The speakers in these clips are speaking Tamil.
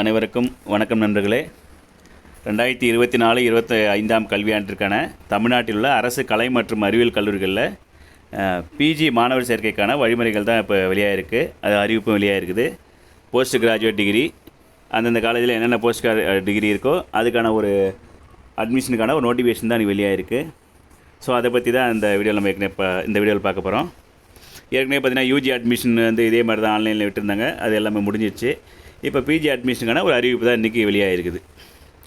அனைவருக்கும் வணக்கம் நண்பர்களே. ரெண்டாயிரத்தி இருபத்தி நாலு இருபத்தி ஐந்தாம் கல்வியாண்டிற்கான தமிழ்நாட்டில் உள்ள அரசு கலை மற்றும் அறிவியல் கல்லூரிகளில் பிஜி மாணவர் சேர்க்கைக்கான வழிமுறைகள் தான் இப்போ வெளியாகிருக்கு அது அறிவிப்பும் வெளியாகிருக்குது போஸ்ட் கிராஜுவேட் டிகிரி அந்தந்த காலேஜில் என்னென்ன போஸ்ட் டிகிரி இருக்கோ அதுக்கான ஒரு அட்மிஷனுக்கான ஒரு நோட்டிஃபிகேஷன் தான் வெளியாகிருக்கு ஸோ அதை பற்றி தான் இந்த வீடியோவில் நம்ம ஏற்கனவே இப்போ இந்த வீடியோவில் பார்க்க போகிறோம் ஏற்கனவே பார்த்தீங்கன்னா யூஜி அட்மிஷன் வந்து இதே மாதிரி தான் ஆன்லைனில் விட்டுருந்தாங்க. அது எல்லாமே முடிஞ்சிச்சு இப்போ பிஜி அட்மிஷனுக்கான ஒரு அறிவிப்பு தான் இன்றைக்கி வெளியாகிருக்குது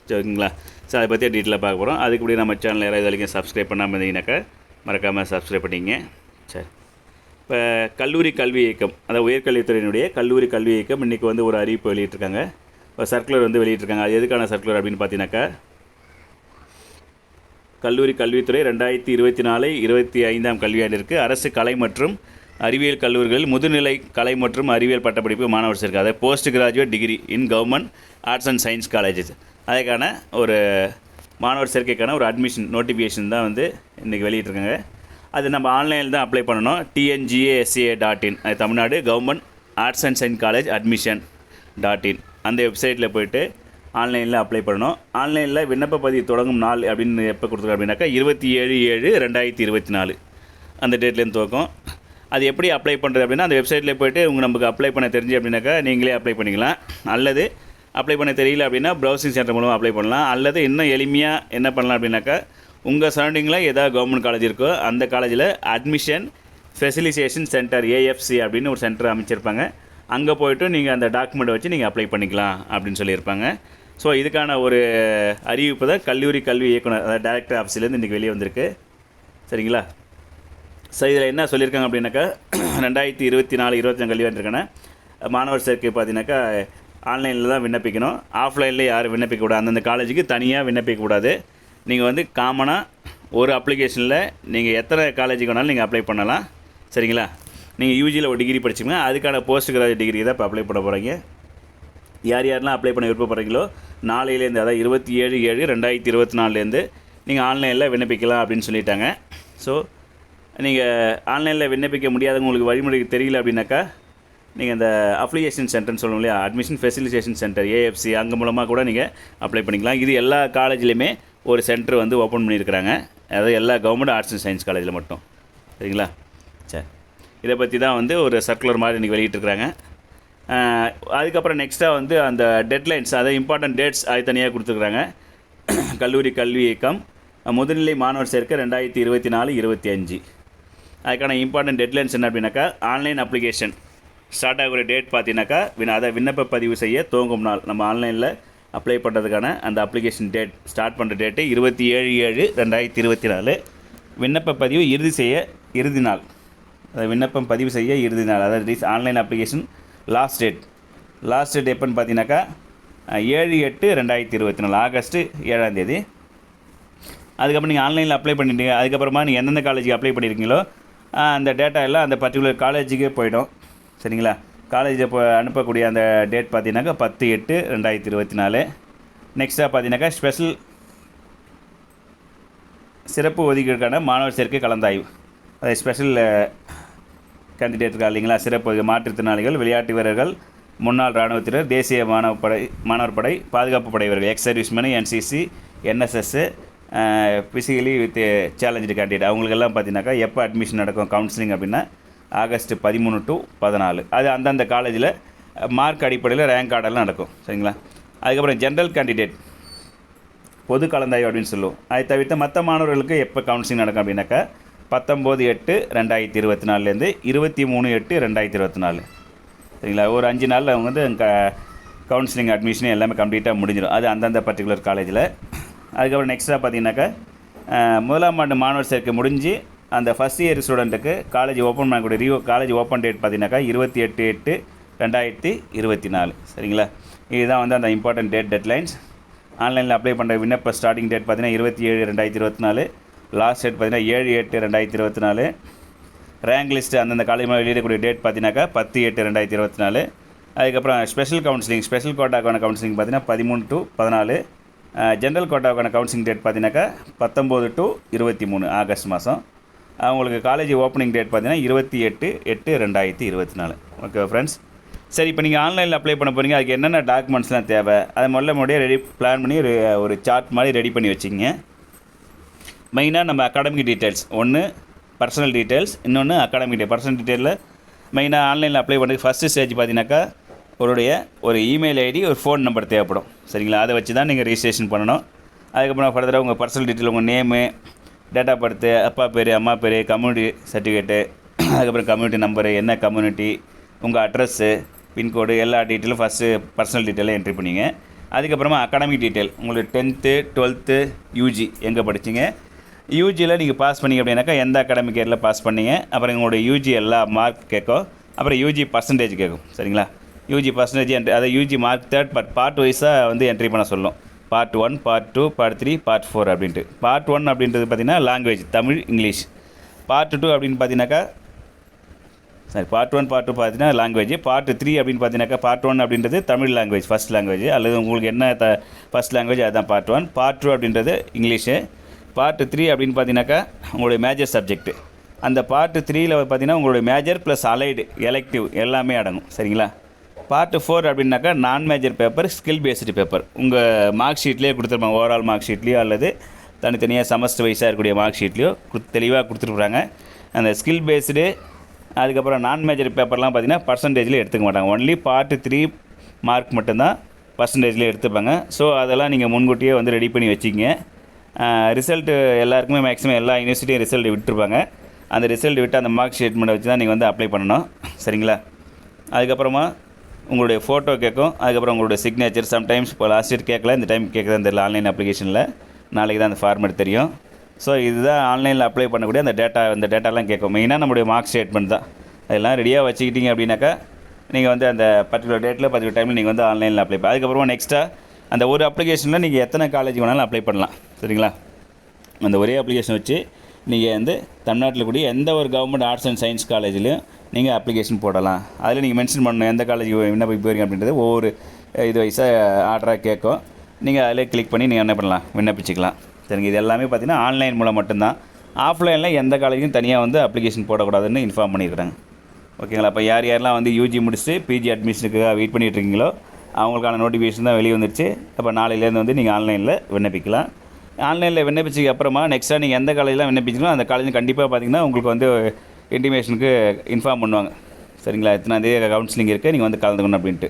சரிங்களா? ஸோ அதை பற்றி டீட்டெயிலாக பார்க்க போகிறோம் அதுக்கு முன்னாடி நம்ம சேனல் யாராவது இது வரைக்கும் சப்ஸ்கிரைப் பண்ணாமல் இருந்தீங்கன்னாக்கா மறக்காமல் சப்ஸ்கிரைப் பண்ணிங்க சரி. இப்போ கல்லூரி கல்வி இயக்கம் அதாவது உயர்கல்வித்துறையினுடைய கல்லூரி கல்வி இயக்கம் இன்றைக்கி வந்து ஒரு அறிவிப்பு வெளியிட்டிருக்காங்க. இப்போ சர்க்குலர் வந்து வெளியிட்டிருக்காங்க. அது எதுக்கான சர்க்குலர் அப்படின்னு பார்த்தீங்கன்னாக்கா கல்லூரி கல்வித்துறை ரெண்டாயிரத்தி இருபத்தி நாலு இருபத்தி ஐந்தாம் கல்வியாண்டிற்கு அரசு கலை மற்றும் அறிவியல் கல்லூரிகளில் முதுநிலை கலை மற்றும் அறிவியல் பட்டப்படிப்பு மாணவர் சேர்க்கை அதாவது post graduate degree in government arts and science colleges அதுக்கான ஒரு மாணவர் சேர்க்கைக்கான ஒரு அட்மிஷன் நோட்டிஃபிகேஷன் தான் வந்து இன்றைக்கி வெளியிட்டிருக்காங்க. அது நம்ம ஆன்லைனில் தான் அப்ளை பண்ணணும். டிஎன்ஜிஏஎஸ்சிஏ டாட் இன் அது Tamil Nadu government arts and science college admission dot in அந்த வெப்சைட்டில் போயிட்டு ஆன்லைனில் அப்ளை பண்ணணும். ஆன்லைனில் விண்ணப்ப பதிவு தொடங்கும் நாள் அப்படின்னு எப்போ கொடுத்துருக்கோம் அப்படின்னாக்கா இருபத்தி ஏழு ஏழு ரெண்டாயிரத்தி இருபத்தி நாலு. அந்த டேட்லேருந்து துவக்கம். அது எப்படி அப்ளை பண்ணுறது அப்படின்னா அந்த வெப்சைட்டில் போயிட்டு உங்கள் நமக்கு அப்ளை பண்ண தெரிஞ்சு அப்படின்னாக்கா நீங்களே அப்ளை பண்ணிக்கலாம். அல்லது அப்ளை பண்ண தெரியல அப்படின்னா ப்ரௌசிங் சென்டர் மூலமாக அப்ளை பண்ணலாம். அல்லது இன்னும் எளிமையாக என்ன பண்ணலாம் அப்படின்னாக்கா உங்கள் சரௌண்டிங்கில் ஏதாவது கவர்மெண்ட் காலேஜ் இருக்கோ அந்த காலேஜில் அட்மிஷன் ஃபெசிலிசேஷன் சென்டர் ஏஎஃப்சி அப்படின்னு ஒரு சென்டர் அமைச்சிருப்பாங்க. அங்கே போயிட்டு நீங்கள் அந்த டாக்குமெண்ட்டை வச்சு நீங்கள் அப்ளை பண்ணிக்கலாம் அப்படின்னு சொல்லியிருப்பாங்க. ஸோ இதுக்கான ஒரு அறிவிப்பு தான் கல்லூரி கல்வி இயக்குனர் அதாவது டைரக்டர் ஆஃபீஸ்லேருந்து இன்றைக்கி வெளியே வந்திருக்கு. சரிங்களா? ஸோ இதில் என்ன சொல்லியிருக்காங்க அப்படின்னாக்கா ரெண்டாயிரத்தி இருபத்தி நாலு இருபத்தஞ்சு கல்வி வந்திருக்கான மாணவர் சேர்க்கை பார்த்தீங்கன்னாக்கா ஆன்லைனில் தான் விண்ணப்பிக்கணும். ஆஃப்லைனில் யாரும் விண்ணப்பிக்கக்கூடாது அந்தந்த காலேஜுக்கு தனியாக விண்ணப்பிக்கக்கூடாது நீங்கள் வந்து காமனாக ஒரு அப்ளிகேஷனில் நீங்கள் எத்தனை காலேஜுக்கு வேணாலும் நீங்கள் அப்ளை பண்ணலாம். சரிங்களா? நீங்கள் யூஜியில் ஒரு டிகிரி படிச்சிங்க அதுக்கான போஸ்ட் கிராஜுவேட் டிகிரி தான் இப்போ அப்ளை பண்ண போகிறீங்க யார் யாரெல்லாம் அப்ளை பண்ண விருப்பப்படுறீங்களோ நாளையிலேருந்து அதாவது இருபத்தி ஏழு ஏழு ரெண்டாயிரத்தி இருபத்தி நாலுலேருந்து நீங்கள் ஆன்லைனில் விண்ணப்பிக்கலாம் அப்படின்னு சொல்லிட்டாங்க. ஸோ நீங்கள் ஆன்லைனில் விண்ணப்பிக்க முடியாதவங்க உங்களுக்கு வழிமுறை தெரியல அப்படின்னாக்கா நீங்கள் இந்த அப்ளிகேஷன் சென்டர்னு சொல்லுவோம் இல்லையா? அட்மிஷன் ஃபெசிலிட்டேஷன் சென்டர் ஏஎஃப்சி அங்கே மூலமாக கூட நீங்கள் அப்ளை பண்ணிக்கலாம். இது எல்லா காலேஜ்லேயுமே ஒரு சென்டர் வந்து ஓப்பன் பண்ணியிருக்கிறாங்க. அதாவது எல்லா கவர்மெண்ட் ஆர்ட்ஸ் அண்ட் சயின்ஸ் காலேஜில் மட்டும். சரிங்களா? சரி இதை பற்றி தான் வந்து ஒரு சர்க்குலர் மாதிரி இன்றைக்கி வெளியிட்டிருக்கிறாங்க. அதுக்கப்புறம் நெக்ஸ்ட்டாக வந்து அந்த டெட்லைன்ஸ் அதாவது இம்பார்ட்டன்ட் டேட்ஸ் அது தனியாக கொடுத்துருக்குறாங்க. கல்லூரி கல்வி இயக்கம் முதுநிலை மாணவர் சேர்க்கை ரெண்டாயிரத்தி இருபத்தி நாலு இருபத்தி அஞ்சு. அதுக்கான இம்பார்ட்டன்ட் டெட்லைன்ஸ் என்ன அப்படின்னாக்கா ஆன்லைன் அப்ளிகேஷன் ஸ்டார்ட் ஆகிற டேட் பார்த்தீங்கன்னாக்கா வின அதை விண்ணப்ப பதிவு செய்ய துவங்கும் நாள். நம்ம ஆன்லைனில் அப்ளை பண்ணுறதுக்கான அந்த அப்ளிகேஷன் டேட் ஸ்டார்ட் பண்ணுற டேட்டு இருபத்தி ஏழு ஏழு ரெண்டாயிரத்தி இருபத்தி நாலு. விண்ணப்ப பதிவு இறுதி செய்ய இறுதி நாள். அதை விண்ணப்பம் பதிவு செய்ய இறுதி நாள். அதாவது online application last date last date எப்போன்னு பார்த்தீங்கன்னாக்கா ஏழு எட்டு ரெண்டாயிரத்தி இருபத்தி நாலு ஆகஸ்ட்டு ஏழாம் தேதி. அதுக்கப்புறம் நீங்கள் ஆன்லைனில் அப்ளை பண்ணிட்டீங்க. அதுக்கப்புறமா நீங்கள் எந்தெந்த காலேஜுக்கு அப்ளை பண்ணியிருக்கீங்களோ அந்த டேட்டா எல்லாம் அந்த பர்டிகுலர் காலேஜுக்கே போயிடும். சரிங்களா? காலேஜில் இப்போ அனுப்பக்கூடிய அந்த டேட் பார்த்தீங்கன்னாக்கா பத்து எட்டு ரெண்டாயிரத்தி இருபத்தி நாலு. நெக்ஸ்ட்டாக பார்த்தீங்கன்னாக்கா ஸ்பெஷல் சிறப்பு ஒதுக்கீடுக்கான மாணவர் சேர்க்கை கலந்தாய்வு. அது ஸ்பெஷல் கேண்டிடேட் இருக்கா இல்லைங்களா? சிறப்பு மாற்றுத்திறனாளிகள் விளையாட்டு வீரர்கள் முன்னாள் இராணுவத்தினர் தேசிய மாணவ படை மாணவர் படை பாதுகாப்பு படை வீரர்கள் ex servicemen NCC NSS physically with challenge candidate அவங்களுக்கெல்லாம் பார்த்தீங்கன்னாக்கா எப்போ அட்மிஷன் நடக்கும் கவுன்சிலிங் அப்படின்னா ஆகஸ்ட் பதிமூணு டு பதினாலு. அது அந்தந்த காலேஜில் மார்க் அடிப்படையில் ரேங்க் ஆர்டர்லாம் நடக்கும். சரிங்களா? அதுக்கப்புறம் ஜென்ரல் கேண்டிடேட் பொது கலந்தாய்வு அப்படின்னு சொல்லுவோம். அதை தவிர்த்து மற்ற மாணவர்களுக்கு எப்போ கவுன்சிலிங் நடக்கும் அப்படின்னாக்கா பத்தொம்போது எட்டு ரெண்டாயிரத்தி இருபத்தி நாலுலேருந்து இருபத்தி மூணு எட்டு ரெண்டாயிரத்தி இருபத்தி நாலு. சரிங்களா? ஒரு அஞ்சு நாளில் அவங்க வந்து க கவுன்சிலிங் அட்மிஷன் எல்லாமே கம்ப்ளீட்டாக முடிஞ்சிடும். அது அந்தந்த பர்டிகுலர் காலேஜில் அதுக்கப்புறம் நெக்ஸ்ட்டாக பார்த்தீங்கன்னாக்கா முதலாம் ஆண்டு மாணவர் சேர்க்கை முடிஞ்சு அந்த ஃபஸ்ட் இயர் ஸ்டூடெண்ட்டுக்கு காலேஜ் ஓப்பன் பண்ணக்கூடிய ரிவோ காலேஜ் ஓப்பன் டேட் பார்த்தீங்கன்னாக்கா இருபத்தி எட்டு எட்டு ரெண்டாயிரத்தி இருபத்தி நாலு. சரிங்களா? இதுதான் வந்து அந்த இம்பார்ட்டன்ட் டேட் டெட்லைன்ஸ் ஆன்லைனில் அப்ளை பண்ணுற விண்ணப்ப ஸ்டார்டிங் டேட் பார்த்தீங்கன்னா இருபத்தி ஏழு ரெண்டாயிரத்தி இருபத்தி நாலு. லாஸ்ட் டேட் பார்த்தீங்கன்னா ஏழு எட்டு ரெண்டாயிரத்தி இருபத்தி நாலு. ரேங்க் லிஸ்ட்டு அந்தந்த காலேஜ் மேலே வெளியிடக்கூடிய டேட் பார்த்தீங்கன்னாக்கா பத்து எட்டு ரெண்டாயிரத்தி இருபத்தி நாலு. அதுக்கப்புறம் ஸ்பெஷல் கவுன்சிலிங் ஸ்பெஷல் கோட்டாக்கான கவுன்சிலிங் பார்த்தீங்கன்னா பதிமூணு டு பதினாலு. ஜென்ரல் கோட்டாவுக்கான கவுன்சிலிங் டேட் பார்த்தீங்கன்னாக்கா பத்தொம்போது டு இருபத்தி மூணு ஆகஸ்ட் மாதம் அவங்களுக்கு காலேஜ் ஓப்பனிங் டேட் பார்த்தீங்கன்னா இருபத்தி எட்டு எட்டு ரெண்டாயிரத்தி இருபத்தி நாலு. ஓகே ஃப்ரெண்ட்ஸ் சரி இப்போ நீங்கள் ஆன்லைனில் அப்ளை பண்ண போகிறீங்க அதுக்கு என்னென்ன டாக்குமெண்ட்ஸ்லாம் தேவை? அதை முதல்ல முன்னாடியே ரெடி பிளான் பண்ணி ஒரு ஒரு சார்ட் மாதிரி ரெடி பண்ணி வச்சுக்கிங்க. மெயினாக நம்ம அகாடமிக் டீட்டெயில்ஸ் ஒன்று பர்சனல் டீட்டெயில்ஸ் இன்னொன்று அகாடமிக் டீ பர்சனல் டீட்டெயிலில் மெயினாக ஆன்லைனில் அப்ளை பண்ணுறதுக்கு ஃபஸ்ட்டு ஸ்டேஜ் பார்த்தீங்கன்னாக்கா உங்களுடைய ஒரு இமெயில் ஐடி ஒரு ஃபோன் நம்பர் தேவைப்படும். சரிங்களா? அதை வச்சு தான் நீங்கள் ரிஜிஸ்ட்ரேஷன் பண்ணணும். அதுக்கப்புறம் ஃபர்தராக உங்கள் பர்சனல் டீட்டெயில் உங்கள் நேமு டேட் ஆஃப் பர்த்து அப்பா பேர் அம்மா பேர் கம்யூனிட்டி சர்டிஃபிகேட்டு அதுக்கப்புறம் கம்யூனிட்டி நம்பரு என்ன கம்யூனிட்டி உங்கள் அட்ரஸ்ஸு பின்கோடு எல்லா டீட்டெயிலும் ஃபஸ்ட்டு பர்சனல் டீட்டெயிலும் என்ட்ரி பண்ணிங்க. அதுக்கப்புறமா அகாடமிக் டீட்டெயில் உங்களுக்கு டென்த்து டுவெல்த்து யூஜி எங்கே படித்தீங்க யூஜியில் நீங்கள் பாஸ் பண்ணிங்க அப்படின்னாக்கா எந்த அகாடமிக் இயரில் பாஸ் பண்ணீங்க? அப்புறம் உங்களுடைய யூஜி எல்லா மார்க் கேட்கும். அப்புறம் யூஜி பர்சன்டேஜ் கேட்கும். சரிங்களா? யூஜி பர்சன்டேஜ் என்ட்ரி அதை UG mark third but part வைஸாக வந்து என்ட்ரி பண்ண சொல்லும். Part one part two part three part four அப்படின்ட்டு. பார்ட் ஒன் அப்படின்றது பார்த்தீங்கன்னா language Tamil English. Part two அப்படின்னு பார்த்தீங்கன்னாக்கா சரி பார்ட் ஒன் பார்ட் டூ பார்த்தீங்கன்னா லாங்குவேஜ் பார்ட் த்ரீ அப்படின்னு பார்த்தீங்கன்னாக்கா பார்ட் ஒன் அப்படின்றது தமிழ் லாங்குவேஜ் ஃபஸ்ட் லாங்குவேஜ் அல்லது உங்களுக்கு என்ன த ஃபஸ்ட் லாங்குவேஜ் அதுதான் பார்ட் ஒன் பார்ட் டூ அப்படின்றது இங்கிலீஷு. பார்ட் த்ரீ அப்படின்னு பார்த்தீங்கன்னாக்கா உங்களுடைய மேஜர் சப்ஜெக்ட்டு அந்த பார்ட் த்ரீயில் பார்த்தீங்கன்னா உங்களுடைய மேஜர் ப்ளஸ் அலைடு எலெக்டிவ் எல்லாமே அடங்கும். சரிங்களா? பார்ட் ஃபோர் அப்படின்னாக்கா non major paper skill based paper உங்கள் மார்க் ஷீட்லேயே கொடுத்துருப்பாங்க ஓவரால் மார்க் ஷீட்லேயோ அல்லது தனித்தனியாக செமஸ்டர் வைஸாக இருக்கக்கூடிய மார்க் ஷீட்லேயோ கொடுத்து தெளிவாக கொடுத்துருக்குறாங்க. அந்த ஸ்கில் பேஸ்டு அதுக்கப்புறம் நான் மேஜர் பேப்பர்லாம் பார்த்திங்கன்னா பர்சன்டேஜில் எடுத்துக்க மாட்டாங்க. ஒன்லி பார்ட் த்ரீ மார்க் மட்டும்தான் பர்சன்டேஜில் எடுத்துப்பாங்க. ஸோ அதெல்லாம் நீங்கள் முன்கூட்டியே வந்து ரெடி பண்ணி வச்சுக்கிங்க. ரிசல்ட்டு எல்லாருக்குமே மேக்ஸிமம் எல்லா யூனிவர்சிட்டியும் ரிசல்ட் விட்டுருப்பாங்க. அந்த ரிசல்ட் விட்டு அந்த மார்க் ஸ்டேட்மெண்ட்டை வச்சு தான் நீங்கள் வந்து அப்ளை பண்ணணும். சரிங்களா? அதுக்கப்புறமா உங்களுடைய ஃபோட்டோ கேட்கும் அதுக்கப்புறம் உங்களுடைய சிக்னேச்சர் சம்டைம்ஸ் இப்போ லாஸ்ட் இயர் கேட்கல இந்த டைம் கேட்குதான் தெரியல ஆன்லைன் அப்ளிகேஷனில் நாளைக்கு தான் அந்த ஃபார்மேட் தெரியும். ஸோ இதுதான் ஆன்லைனில் அப்ளை பண்ணக்கூடிய அந்த டேட்டா அந்த டேட்டாலாம் கேட்கும் மெயினாக நம்முடைய மார்க் ஸ்டேட்மெண்ட் தான். அதெல்லாம் ரெடியாக வச்சுக்கிட்டீங்க அப்படின்னாக்கா நீங்கள் வந்து அந்த பர்டிகுலர் டேட்டில் பர்டிகுலர் டைமில் நீங்கள் வந்து ஆன்லைனில் அப்ளை பண்ண அதுக்கப்புறமா நெக்ஸ்ட்டாக அந்த ஒரு அப்ளிகேஷனில் நீங்கள் எத்தனை காலேஜ் வேணாலும் அப்ளை பண்ணலாம். சரிங்களா? அந்த ஒரே அப்ளிகேஷன் வச்சு நீங்கள் வந்து தமிழ்நாட்டில் கூடிய எந்த ஒரு கவர்மெண்ட் ஆர்ட்ஸ் அண்ட் சயின்ஸ் காலேஜ்லையும் நீங்கள் அப்ளிகேஷன் போடலாம். அதில் நீங்கள் மென்ஷன் பண்ணணும் எந்த காலேஜ் விண்ணப்பிக்க போகிறீங்க அப்படின்றது ஒவ்வொரு இது வயசாக ஆர்டராக கேட்கும். நீங்கள் அதிலே கிளிக் பண்ணி நீங்கள் என்ன பண்ணலாம்? விண்ணப்பிச்சுக்கலாம். சரிங்க இது எல்லாமே பார்த்தீங்கன்னா ஆன்லைன் மூலம் மட்டும்தான். ஆஃப்லைனில் எந்த காலேஜுக்கும் தனியாக வந்து அப்ளிகேஷன் போடக்கூடாதுன்னு இன்ஃபார்ம் பண்ணியிருக்கிறாங்க ஓகேங்களா? அப்போ யார் யாரெல்லாம் வந்து யூஜி முடிச்சுட்டு பிஜி அட்மிஷனுக்காக வெயிட் பண்ணிகிட்ருக்கீங்களோ அவங்களுக்கான நோட்டிஃபிகேஷன் தான் வெளியே வந்துருச்சு. அப்போ நாளையிலேருந்து வந்து நீங்கள் ஆன்லைனில் விண்ணப்பிக்கலாம். ஆன்லைனில் விண்ணப்பிச்சதுக்கு அப்புறமா நெக்ஸ்ட்டாக நீங்கள் எந்த காலேஜெலாம் விண்ணப்பிச்சிங்களோ அந்த காலேஜ் கண்டிப்பாக பார்த்தீங்கன்னா உங்களுக்கு வந்து இன்டிமேஷனுக்கு இன்ஃபார்ம் பண்ணுவாங்க. சரிங்களா? இத்தனை தேதி கவுன்சிலிங் இருக்குது நீங்கள் வந்து கலந்துக்கணும் அப்படின்ட்டு.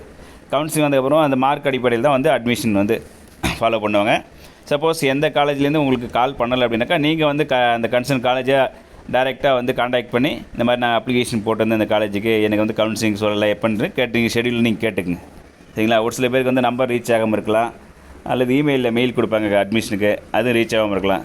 கவுன்சிலிங் வந்ததுக்கப்புறம் அந்த மார்க் அடிப்படையில் தான் வந்து அட்மிஷன் வந்து ஃபாலோ பண்ணுவாங்க. சப்போஸ் எந்த காலேஜ்லேருந்து உங்களுக்கு கால் பண்ணலை அப்படின்னாக்கா நீங்கள் வந்து க அந்த கன்சர்ன் காலேஜை டைரெக்டாக வந்து காண்டாக்ட் பண்ணி இந்த மாதிரி நான் அப்ளிகேஷன் போட்டிருந்தேன் இந்த காலேஜுக்கு எனக்கு வந்து கவுன்சிலிங் சொல்லலை எப்போன்னு கேட்டு நீங்கள் ஷெடியூல் நீங்கள் கேட்டுக்குங்க. சரிங்களா? ஒரு சில பேருக்கு வந்து நம்பர் ரீச் ஆகாமல் இருக்கலாம். அல்லது இமெயிலில் மெயில் கொடுப்பாங்க அட்மிஷனுக்கு அது ரீச் ஆகாமல் இருக்கலாம்.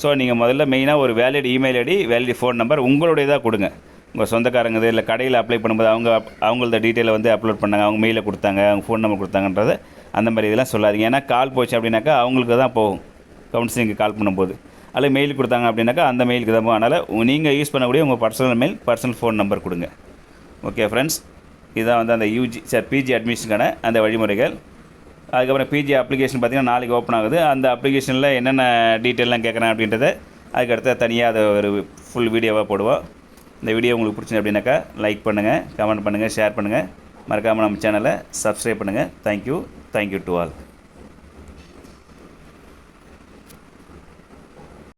ஸோ நீங்கள் முதல்ல மெயினாக ஒரு valid email ID valid phone number உங்களுடையதாக கொடுங்க. உங்கள் சொந்தக்காரங்க இல்லை கடையில் அப்ளை பண்ணும்போது அவங்க அவங்களோட டீட்டெயிலை வந்து அப்லோட் பண்ணாங்க அவங்க மெயிலை கொடுத்தாங்க அவங்க ஃபோன் நம்பர் கொடுத்தாங்கன்றத அந்த மாதிரி இதெல்லாம் சொல்லாதீங்க. ஏன்னா கால் போச்சு அப்படின்னாக்கா அவங்களுக்கு தான் போகும். கவுன்சிலிங்க்கு கால் பண்ணும்போது. அல்லது மெயில் கொடுத்தாங்க அப்படின்னாக்கா அந்த மெயிலுக்கு தான் போகும். அதனால் நீங்கள் யூஸ் பண்ணக்கூடிய உங்கள் personal mail personal phone number கொடுங்க. ஓகே ஃப்ரெண்ட்ஸ் இதுதான் வந்து அந்த யூஜி சார் பிஜி அட்மிஷனுக்கான அந்த வழிமுறைகள். அதுக்கப்புறம் பிஜி அப்ளிகேஷன் பார்த்திங்கன்னா நாளைக்கு ஓப்பன் ஆகுது. அந்த அப்ளிகேஷனில் என்னென்ன டீட்டெயிலாம் கேட்குறேன் அப்படின்றத அதுக்கடுத்து தனியாக அதை ஒரு ஃபுல் வீடியோவாக போடுவோம். இந்த வீடியோ உங்களுக்கு பிடிச்சது அப்படின்னாக்கா லைக் பண்ணுங்கள் கமெண்ட் பண்ணுங்கள் ஷேர் பண்ணுங்கள் மறக்காமல் நம்ம சேனலை சப்ஸ்கிரைப் பண்ணுங்கள் தேங்க்யூ தேங்க்யூ டு ஆல்